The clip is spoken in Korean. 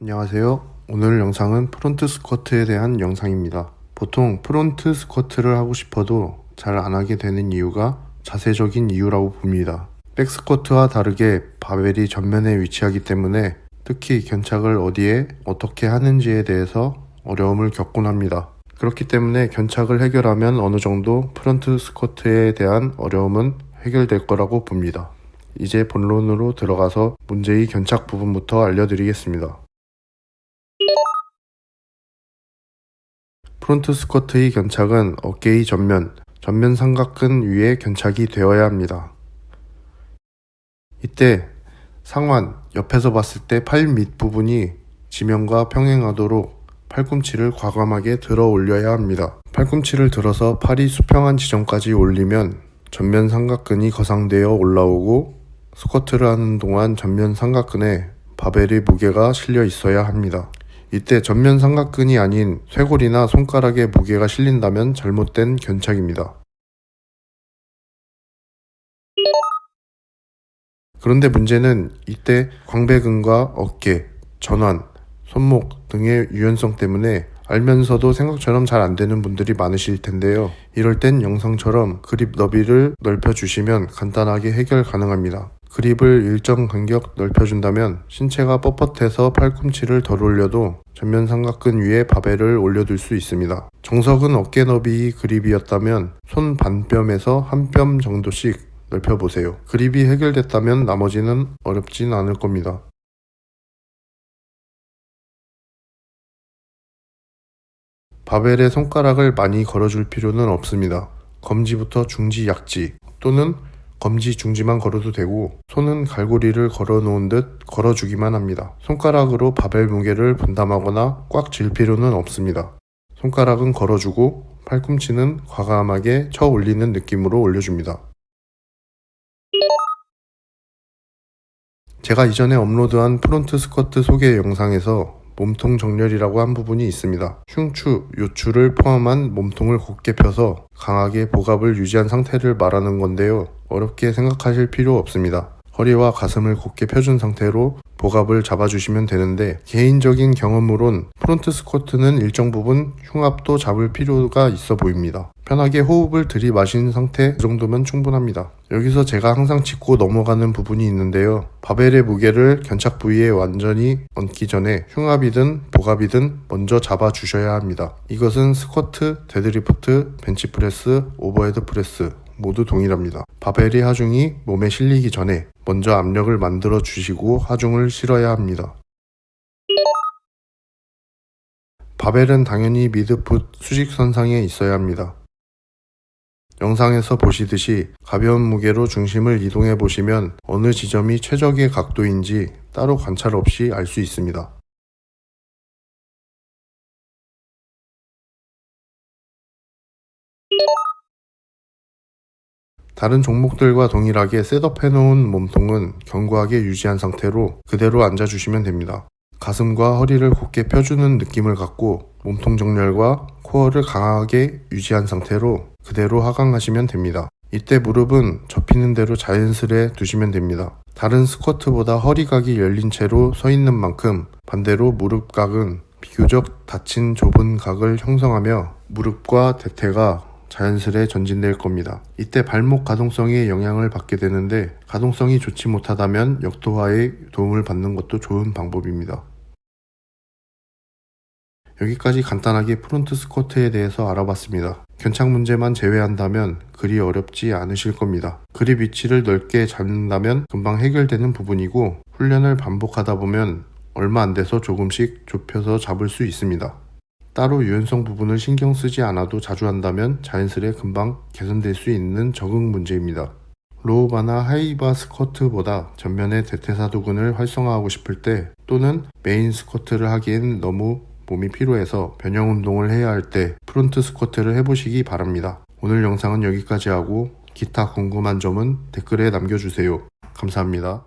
안녕하세요. 오늘 영상은 프론트 스쿼트에 대한 영상입니다. 보통 프론트 스쿼트를 하고 싶어도 잘 안 하게 되는 이유가 자세적인 이유라고 봅니다. 백 스쿼트와 다르게 바벨이 전면에 위치하기 때문에 특히 견착을 어디에 어떻게 하는지에 대해서 어려움을 겪곤 합니다. 그렇기 때문에 견착을 해결하면 어느 정도 프론트 스쿼트에 대한 어려움은 해결될 거라고 봅니다. 이제 본론으로 들어가서 문제의 견착 부분부터 알려드리겠습니다. 프론트 스쿼트의 견착은 어깨의 전면, 전면 삼각근 위에 견착이 되어야 합니다. 이때 상완, 옆에서 봤을 때 팔 밑부분이 지면과 평행하도록 팔꿈치를 과감하게 들어 올려야 합니다. 팔꿈치를 들어서 팔이 수평한 지점까지 올리면 전면 삼각근이 거상되어 올라오고 스쿼트를 하는 동안 전면 삼각근에 바벨의 무게가 실려 있어야 합니다. 이때 전면 삼각근이 아닌 쇄골이나 손가락에 무게가 실린다면 잘못된 견착입니다. 그런데 문제는 이때 광배근과 어깨, 전완, 손목 등의 유연성 때문에 알면서도 생각처럼 잘 안 되는 분들이 많으실 텐데요. 이럴 땐 영상처럼 그립 너비를 넓혀주시면 간단하게 해결 가능합니다. 그립을 일정 간격 넓혀준다면 신체가 뻣뻣해서 팔꿈치를 덜 올려도 전면 삼각근 위에 바벨을 올려둘 수 있습니다. 정석은 어깨 너비 그립이었다면 손 반뼘에서 한 뼘 정도씩 넓혀보세요. 그립이 해결됐다면 나머지는 어렵진 않을 겁니다. 바벨에 손가락을 많이 걸어줄 필요는 없습니다. 검지부터 중지, 약지 또는 검지, 중지만 걸어도 되고 손은 갈고리를 걸어 놓은 듯 걸어 주기만 합니다. 손가락으로 바벨 무게를 분담하거나 꽉쥘 필요는 없습니다. 손가락은 걸어주고 팔꿈치는 과감하게 쳐 올리는 느낌으로 올려줍니다. 제가 이전에 업로드한 프론트 스쿼트 소개 영상에서 몸통 정렬이라고 한 부분이 있습니다. 흉추, 요추를 포함한 몸통을 곧게 펴서 강하게 복압을 유지한 상태를 말하는 건데요. 어렵게 생각하실 필요 없습니다. 허리와 가슴을 곧게 펴준 상태로 복압을 잡아주시면 되는데 개인적인 경험으론 프론트 스쿼트는 일정 부분 흉압도 잡을 필요가 있어 보입니다. 편하게 호흡을 들이마신 상태 그 정도면 충분합니다. 여기서 제가 항상 짚고 넘어가는 부분이 있는데요. 바벨의 무게를 견착 부위에 완전히 얹기 전에 흉압이든 복압이든 먼저 잡아주셔야 합니다. 이것은 스쿼트, 데드리프트, 벤치프레스, 오버헤드 프레스 모두 동일합니다. 바벨이 하중이 몸에 실리기 전에 먼저 압력을 만들어 주시고 하중을 실어야 합니다. 바벨은 당연히 미드풋 수직선상에 있어야 합니다. 영상에서 보시듯이 가벼운 무게로 중심을 이동해 보시면 어느 지점이 최적의 각도인지 따로 관찰 없이 알 수 있습니다. 다른 종목들과 동일하게 셋업해 놓은 몸통은 견고하게 유지한 상태로 그대로 앉아주시면 됩니다. 가슴과 허리를 곧게 펴주는 느낌을 갖고 몸통 정렬과 코어를 강하게 유지한 상태로 그대로 하강하시면 됩니다. 이때 무릎은 접히는 대로 자연스레 두시면 됩니다. 다른 스쿼트보다 허리각이 열린 채로 서 있는 만큼 반대로 무릎각은 비교적 닫힌 좁은 각을 형성하며 무릎과 대퇴가 자연스레 전진될 겁니다. 이때 발목 가동성에 영향을 받게 되는데 가동성이 좋지 못하다면 역도화에 도움을 받는 것도 좋은 방법입니다. 여기까지 간단하게 프론트 스쿼트에 대해서 알아봤습니다. 견착 문제만 제외한다면 그리 어렵지 않으실 겁니다. 그립 위치를 넓게 잡는다면 금방 해결되는 부분이고 훈련을 반복하다 보면 얼마 안 돼서 조금씩 좁혀서 잡을 수 있습니다. 따로 유연성 부분을 신경 쓰지 않아도 자주 한다면 자연스레 금방 개선될 수 있는 적응 문제입니다. 로우바나 하이바 스쿼트보다 전면의 대퇴사두근을 활성화하고 싶을 때 또는 메인 스쿼트를 하기엔 너무 몸이 피로해서 변형 운동을 해야 할 때 프론트 스쿼트를 해보시기 바랍니다. 오늘 영상은 여기까지 하고 기타 궁금한 점은 댓글에 남겨주세요. 감사합니다.